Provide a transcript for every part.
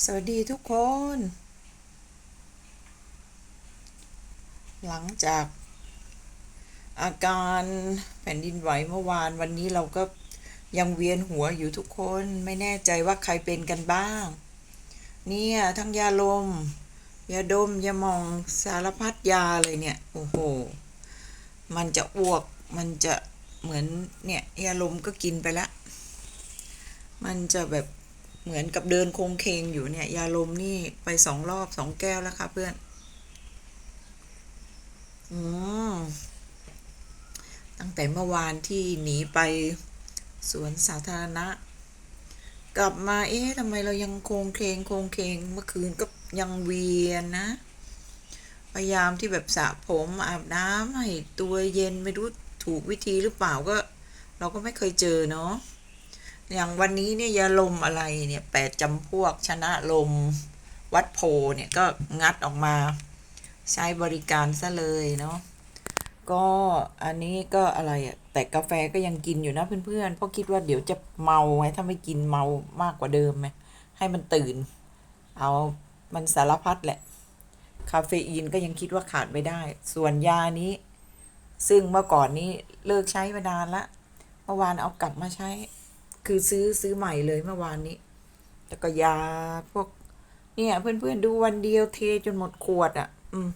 สวัสดีทุกคน หลังจากอาการแผ่นดินไหวเมื่อวานวันนี้เราก็ยังเวียนหัวอยู่ทุกคนไม่แน่ใจว่าใครเป็นกันบ้าง เนี่ยทั้งยาลม ยาดม ยาหมองสารพัดยาเลยเนี่ย โอ้โห มันจะอ้วกมันจะเหมือนเนี่ยยาลมก็กินไปละ มันจะแบบ เหมือนกับเดินโคงเคงอยู่เนี่ย ยาลมนี่ไปสองรอบสองแก้วแล้วค่ะเพื่อน อืมตั้งแต่เมื่อวานที่หนีไปสวนสาธารณะ กลับมาเอ๊ะทำไมเรายังโคงเคงโคงเคงเมื่อคืนก็ยังเวียนนะพยายามที่แบบสระผมอาบน้ำให้ตัวเย็นไม่รู้ถูกวิธีหรือเปล่าก็ เราก็ไม่เคยเจอเนาะ อย่างวันนี้เนี่ยยาลมอะไรเนี่ยแปดจำพวกชนะลมวัดโพเนี่ยก็งัดออกมาใช้บริการซะเลยเนาะก็อันนี้ก็อะไรอะแต่กาแฟก็ยังกินอยู่นะเพื่อนๆเพราะคิดว่าเดี๋ยวจะเมาไงถ้าไม่กินเมามากกว่าเดิมไหมให้มันตื่น เอามันสารพัดแหละ คาเฟอีนก็ยังคิดว่าขาดไม่ได้ ส่วนยานี้ ซึ่งเมื่อก่อนนี้เลิกใช้มานานละเมื่อวานเอากลับมาใช้ คือซื้อซื้อใหม่เลยเมื่อวานนี้ แล้วก็ยาพวก เนี่ย เพื่อนๆดูวันเดียวเทจนหมดขวดอะ่ะ อืม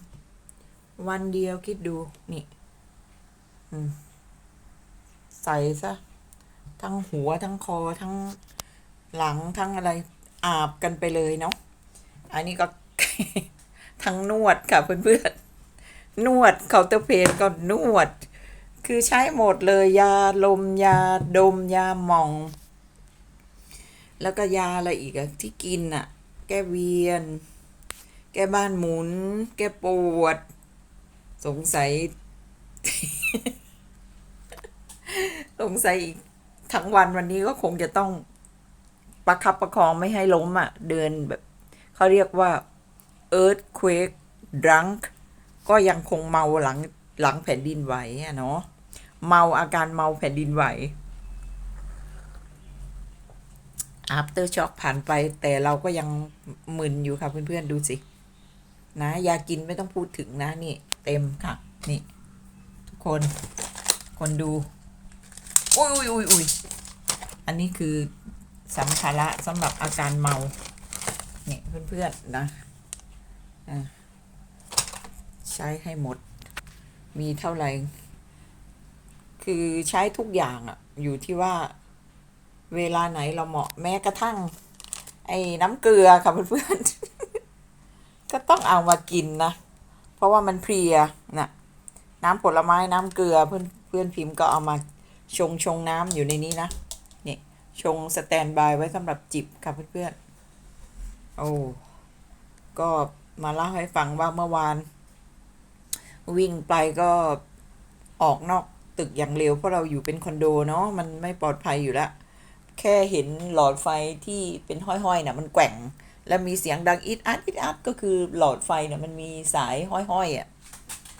วันเดียวคิดดูนี่ อืม ใส่ซะ ทั้งหัวทั้งคอทั้งหลังทั้งอะไร อาบกันไปเลยเนาะอันนี้ก็ ทั้งนวดค่ะเพื่อนๆนวดเคาน์เตอร์เพนก็นวด คือใช้หมดเลยยาลมยาดมยาหมอง แล้วก็ยาอะไรอีกอะที่กินอะแก้เวียน แก้บ้านหมุน แก้ปวด สงสัย สงสัยอีกทั้งวันวันนี้ก็คงจะต้องประคับประคองไม่ให้ล้มอะ่ะ เดินแบบเขาเรียกว่า earthquake drunk ก็ยังคงเมาหลังหลังแผ่นดินไหวอะเนาะ เมาอาการเมาแผ่นดินไหว after shock ผ่านไปแต่เราก็ยังมึนอยู่ค่ะ เพื่อน ๆ ดูสิ นะ ยากินไม่ต้องพูดถึงนะ นี่ เต็มค่ะ นี่ ทุกคน คนดู อุ้ยอุ้ยอุ้ยอุ้ยอันนี้คือสัมภาระสำหรับอาการเมา เนี่ยเพื่อน ๆ นะอะใช้ให้หมด มีเท่าไหร่ คือใช้ทุกอย่างอะอยู่ที่ว่าเวลาไหนเราเหมาะแม้กระทั่ง ไอ้น้ำเกลือค่ะเพื่อนๆ ก็ต้องเอามากินนะ เพราะว่ามันเพลียนะน้ำผลไม้น้ำเกลือเพื่อนเพื่อนพิมพ์ก็เอามาชงชงน้ำอยู่ในนี้นะนี่ชงสแตนบายไว้สำหรับจิบค่ะเพื่อนๆ โอ้ก็มาเล่าให้ฟังว่าเมื่อวาน วิ่งไปก็ออกนอก ตึกอย่างเร็วเพราะเราอยู่เป็นคอนโดเนาะมันไม่ปลอดภัยอยู่แล้วแค่เห็นหลอดไฟที่เป็นห้อยๆน่ะมันแกว่ง แล้วมีเสียงดังอิดอัดอิดอัดก็คือหลอดไฟเนี่ยมันมีสายห้อยๆอะ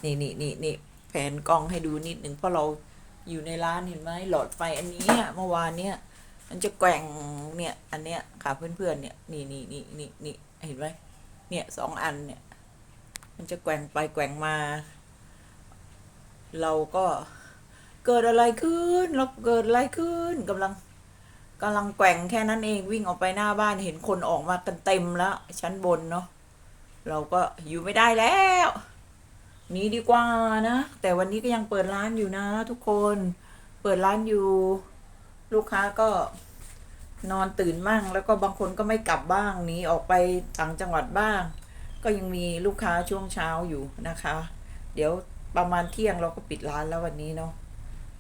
นี่นี่นี่นี่แผนกล้องให้ดูนิดหนึ่งเพราะเราอยู่ในร้านเห็นไหมหลอดไฟอันนี้เมื่อวานเนี่ยมันจะแกว่งเนี่ยอันเนี้ยค่ะเพื่อนๆเนี่ยนี่นี่นี่นี่นี่เห็นไหมเนี่ยสองอันเนี่ย มันจะแกว่งไปแกว่งมา เราก็ เกิดอะไรขึ้นเราเกิดอะไรขึ้นกำลังกำลังแกว่งแค่นั้นเองวิ่งออกไปหน้าบ้านเห็นคนออกมากันเต็มแล้วชั้นบนเนาะเราก็อยู่ไม่ได้แล้วหนีดีกว่านะ แต่วันนี้ก็ยังเปิดร้านอยู่นะ ทุกคนเปิดร้านอยู่ ลูกค้าก็นอนตื่นมั่ง แล้วก็บางคนก็ไม่กลับบ้างหนีออกไปต่างจังหวัดบ้าง ก็ยังมีลูกค้าช่วงเช้าอยู่นะคะ เดี๋ยวประมาณเที่ยงเราก็ปิดร้านแล้ววันนี้เนาะ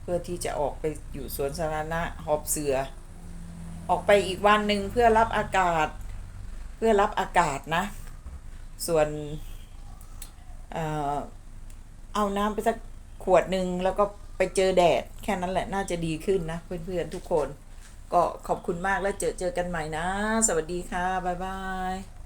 พื่อที่จะออกไปอยู่สวนสาธารณะหอบเสือ ออกไปอีกวันหนึ่งเพื่อรับอากาศ เพื่อรับอากาศนะ ส่วนเอาน้ำไปสักขวดหนึ่งแล้วก็ไปเจอแดด แค่นั้นแหละน่าจะดีขึ้นนะ เพื่อนๆทุกคน ก็ขอบคุณมากแล้วเจอเจอกันใหม่นะ สวัสดีค่ะ บ๊ายบาย